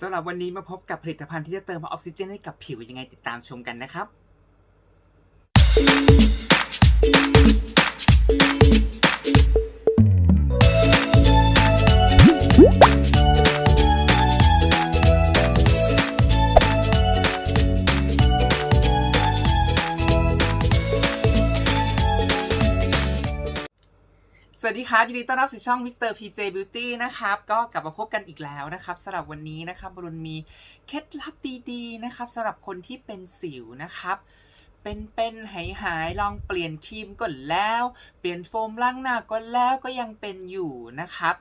สำหรับวันนี้มาพบกับผลิตภัณฑ์ที่จะเติมออกซิเจนให้กับผิวยังไงติดตามชมกันนะครับ สวัสดีครับ ยินดีต้อนรับสู่ช่อง Mr. PJ Beauty นะครับ ก็กลับมาพบกันอีกแล้วนะครับสำหรับวันนี้นะครับบรุนมีเคล็ดลับดีๆนะครับสำหรับคนที่เป็นสิวนะครับ เป็นเป็นหายหายๆลองเปลี่ยนครีมก่อนแล้ว เปลี่ยนโฟมล้างหน้าก่อนแล้วก็ยังเป็นอยู่นะครับ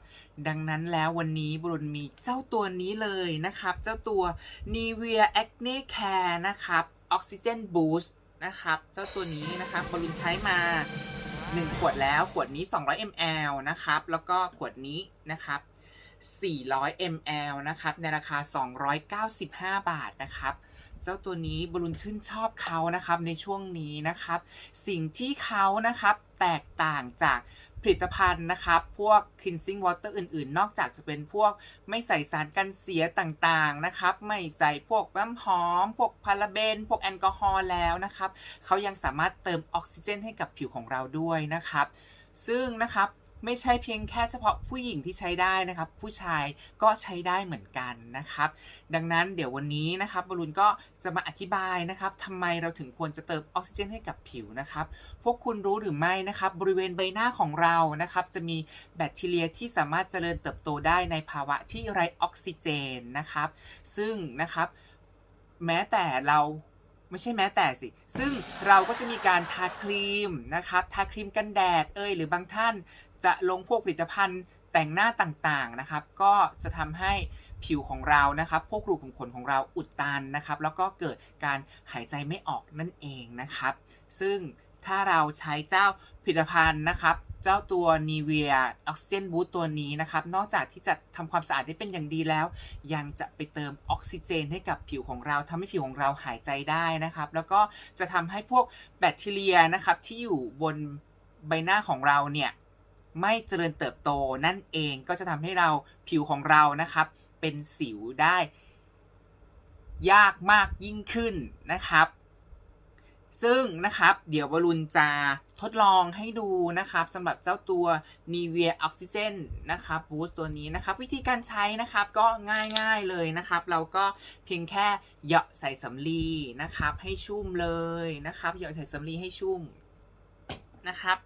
ดังนั้นแล้ววันนี้บรุนมีเจ้าตัวนี้เลยนะครับ เจ้าตัว Nivea Acne Care นะครับ Oxygen Boost นะครับ เจ้าตัวนี้นะครับบรุนใช้มา 1 ขวดแล้วขวดนี้ 200 ml นะครับ แล้วก็ขวดนี้นะครับ 400 ml นะครับ ในราคา 295 บาทนะครับ เจ้าตัวนี้บรุนชื่นชอบเขานะครับในช่วงนี้นะครับ สิ่งที่เขานะครับแตกต่างจาก ผลิตภัณฑ์นะครับ พวก cleansing water อื่น ๆ นอกจากจะเป็นพวกไม่ใส่สารกันเสียต่างๆนะครับ ไม่ใส่พวกน้ำหอม พวกพาราเบน พวกแอลกอฮอล์แล้วนะครับ เขายังสามารถเติมออกซิเจนให้กับผิวของเราด้วยนะครับ ซึ่งนะครับ ไม่ใช่เพียงแค่เฉพาะผู้หญิงที่ใช้ได้นะครับ ผู้ชายก็ใช้ได้เหมือนกันนะครับ ดังนั้นเดี๋ยววันนี้นะครับบอลลูนก็จะมาอธิบายนะครับทำไมเราถึงควรจะเติมออกซิเจนให้กับผิวนะครับ พวกคุณรู้หรือไม่นะครับ บริเวณใบหน้าของเรานะครับ จะมีแบคทีเรียที่สามารถเจริญเติบโตได้ในภาวะที่ไร้ออกซิเจนนะครับ ซึ่งนะครับ แม้แต่เรา ไม่ใช่แม้แต่สิ ซึ่งเราก็จะมีการทาครีมนะครับ ทาครีมกันแดดเอ่ยหรือบางท่านจะลงพวกผลิตภัณฑ์แต่งหน้าต่างๆนะครับ ก็จะทำให้ผิวของเรานะครับ พวกรูขุมขนของเราอุดตันนะครับ แล้วก็เกิดการหายใจไม่ออกนั่นเองนะครับ ซึ่ง ถ้าเราใช้เจ้าผลิตภัณฑ์นะครับ เจ้าตัว Nivea Oxygen Boost ตัวนี้นะครับ นอกจากที่จะทำความสะอาดได้เป็นอย่างดีแล้ว ยังจะไปเติมออกซิเจนให้กับผิวของเราทำให้ผิวของเราหายใจได้นะครับ แล้วก็จะทำให้พวกแบคทีเรียนะครับที่อยู่บนใบหน้าของเราเนี่ยไม่เจริญเติบโตนั่นเองก็จะทำให้เราผิวของเรานะครับ เป็นสิวได้ ยากมากยิ่งขึ้นนะครับ ซึ่งนะครับ เดี๋ยววรุณจะทดลองให้ดูนะครับสำหรับเจ้าตัว Nivea Oxygen นะครับ Boost ตัวนี้นะครับ วิธีการใช้นะครับก็ง่ายๆเลยนะครับ เราก็เพียงแค่เหยาะใส่สำลีนะครับ ให้ชุ่มเลยนะครับเหยาะใส่สำลีให้ชุ่มนะครับ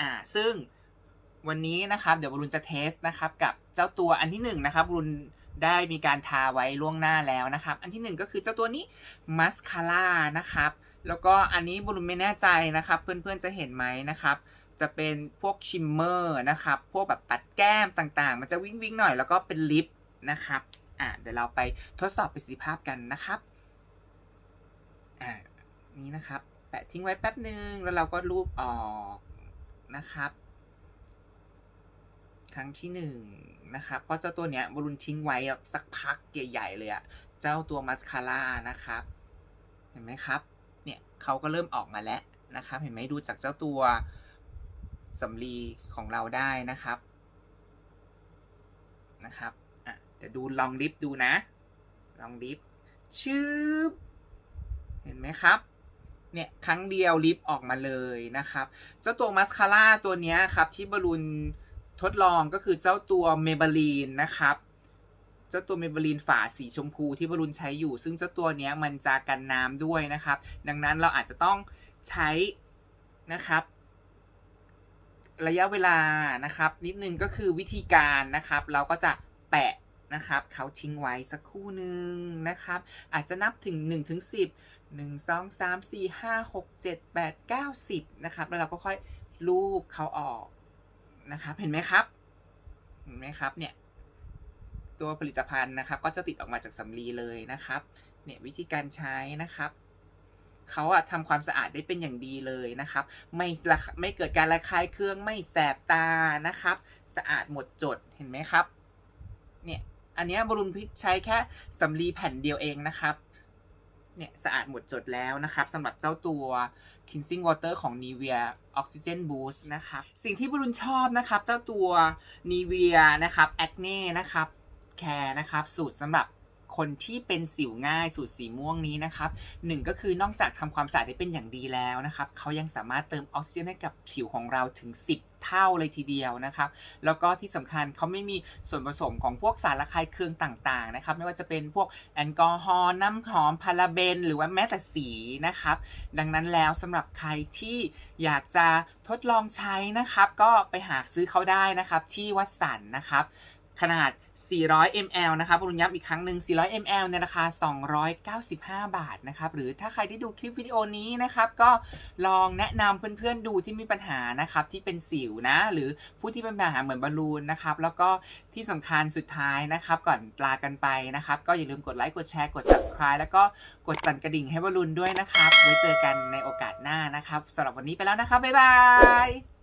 อ่าซึ่งวันนี้นะครับ เดี๋ยวบรุนจะเทสนะครับ กับเจ้าตัวอันที่หนึ่งนะครับบรุนได้มีการทาไว้ล่วงหน้าแล้วนะครับ อันที่หนึ่งก็คือเจ้าตัวนี้มัสคาร่านะครับ แล้วก็อันนี้บรุนไม่แน่ใจนะครับ เพื่อนๆจะเห็นไหมนะครับ จะเป็นพวกชิมเมอร์นะครับ พวกแบบปัดแก้มต่างๆ มันจะวิ่งวิ่งหน่อยแล้วก็เป็นลิปนะครับอ่าเดี๋ยวเราไปทดสอบประสิทธิภาพกันนะครับอ่านี้นะครับ แปะทิ้งไว้แป๊บหนึ่งแล้วเราก็รูปออกนะครับ ครั้งที่หนึ่งนะครับเพราะเจ้าตัวเนี้ยบรุนทิ้งไว้สักพักใหญ่ๆเลยอะเจ้าตัวมัสคาร่านะครับ เห็นไหมครับ เขาก็เริ่มออกมาแล้วนะครับ เห็นไหมดูจากเจ้าตัวสำลีของเราได้นะครับนะครับอะเดี๋ยวดูลองลิฟต์ดูนะ ลองลิฟต์ชืบเห็นไหมครับเนี่ยครั้งเดียวลิฟต์ออกมาเลยนะครับเจ้าตัวมัสคาร่าตัวนี้ครับที่บรุนทดลองก็คือเจ้าตัวเมเบลีนนะครับ เจ้าตัวเมเบลีนฝาสีชมพูที่บรุนใช้อยู่ ซึ่งเจ้าตัวนี้มันจะกันน้ำด้วยนะครับ ดังนั้นเราอาจจะต้องใช้นะครับ ระยะเวลานะครับ นิดนึงก็คือวิธีการนะครับ เราก็จะแปะนะครับเขาทิ้งไว้สักครู่หนึ่งนะครับ อาจจะนับถึง1ถึง10 1 2 3 4 5 6 7 8 9 10นะครับแล้วเราก็ค่อยลูบเขาออกนะครับ เห็นไหมครับ เห็นไหมครับเนี่ย ตัวผลิตภัณฑ์นะครับ ก็จะติดออกมาจากสำลีเลยนะครับ เนี่ยวิธีการใช้นะครับเขาอะทำความสะอาดได้เป็นอย่างดีเลยนะครับ ไม่ระไม่เกิดการระคายเคืองไม่แสบตานะครับ สะอาดหมดจดเห็นไหมครับ เนี่ยอันเนี้ยบรุนพิกใช้แค่สำลีแผ่นเดียวเองนะครับเนี่ยสะอาดหมดจดแล้วนะครับสำหรับเจ้าตัว cleansing water ของ Nivea Oxygen Boost นะครับ สิ่งที่บรุนชอบนะครับ เจ้าตัว Nivea นะครับ Acne นะครับ แคร์นะครับ สูตรสำหรับคนที่เป็นสิวง่ายสูตรสีม่วงนี้นะครับหนึ่งก็คือนอกจากทำความสะอาดได้เป็นอย่างดีแล้วนะครับเขายังสามารถเติมออกซิเจนให้กับผิวของเราถึง 10 เท่าเลยทีเดียวนะครับ แล้วก็ที่สำคัญเขาไม่มีส่วนผสมของพวกสารระคายเคืองต่างๆนะครับ ไม่ว่าจะเป็นพวกแอลกอฮอล์น้ำหอมพาราเบน หรือว่าแม้แต่สีนะครับ ดังนั้นแล้วสำหรับใครที่อยากจะทดลองใช้นะครับ ก็ไปหาซื้อเขาได้นะครับที่วัดสันนะครับ ขนาด 400 ml นะครับรุนย้ำอีกครั้งหนึ่ง 400 ml ในราคา 295 บาทนะครับ หรือถ้าใครที่ดูคลิปวิดีโอนี้นะครับ ก็ลองแนะนำเพื่อนๆดูที่มีปัญหานะครับ ที่เป็นสิวนะ หรือผู้ที่เป็นปัญหาเหมือนบอลลูนนะครับ แล้วก็ที่สำคัญสุดท้ายนะครับ ก่อนลากันไปนะครับ ก็อย่าลืมกดไลค์ กดแชร์ กด subscribe แล้วก็กดสั่นกระดิ่งให้บอลลูนด้วยนะครับ ไว้เจอกันในโอกาสหน้านะครับสำหรับวันนี้ไปแล้วนะครับ บ๊ายบาย